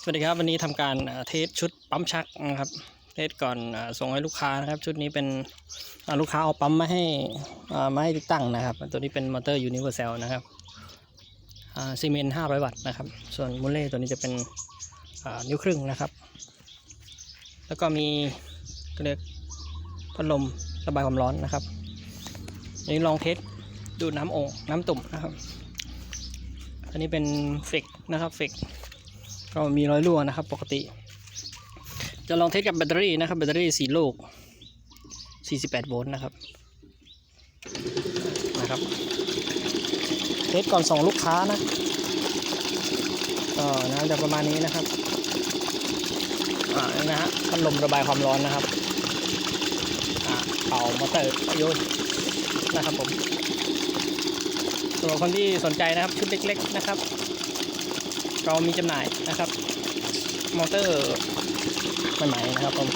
สวัสดีครับวันนี้ทำการเทสชุดปั๊มชักนะครับเทสก่อนอส่งให้ลูกค้านะครับ ชุดนี้เป็นลูกค้าเอาปั๊มมาให้มาให้ติดตั้งนะครับ ตัวนี้เป็นมอเตอร์ยูนิเวอร์แซลนะครับซีเมนต์500วัตต์นะครับ ส่วนมูลเล่ตัวนี้จะเป็นนิ้วครึ่งนะครับ แล้วก็มีก็เรียกพัดลมระบายความร้อนนะครับอันนี้ลองเทสดูน้ำโอ่งน้ำตุ่มนะครับ อันนี้เป็นเฟกนะครับเฟกก็มีรอยรั่วนะครับ ปกติ จะลองเทสกับแบตเตอรี่นะครับแบตเตอรี่สี่ลูก48 โวลต์นะครับนะครับเทสก่อนส่งลูกค้านะก็น้ำจะประมาณนี้นะครับอ่านี่นะฮะพัดลมระบายความร้อนนะครับอ่าเป่ามอเตอร์โยนนะครับผม สำหรับคนที่สนใจนะครับชุดเล็ก ๆนะครับ เรามีจำหน่ายนะครับ มอเตอร์ใหม่ๆนะครับผม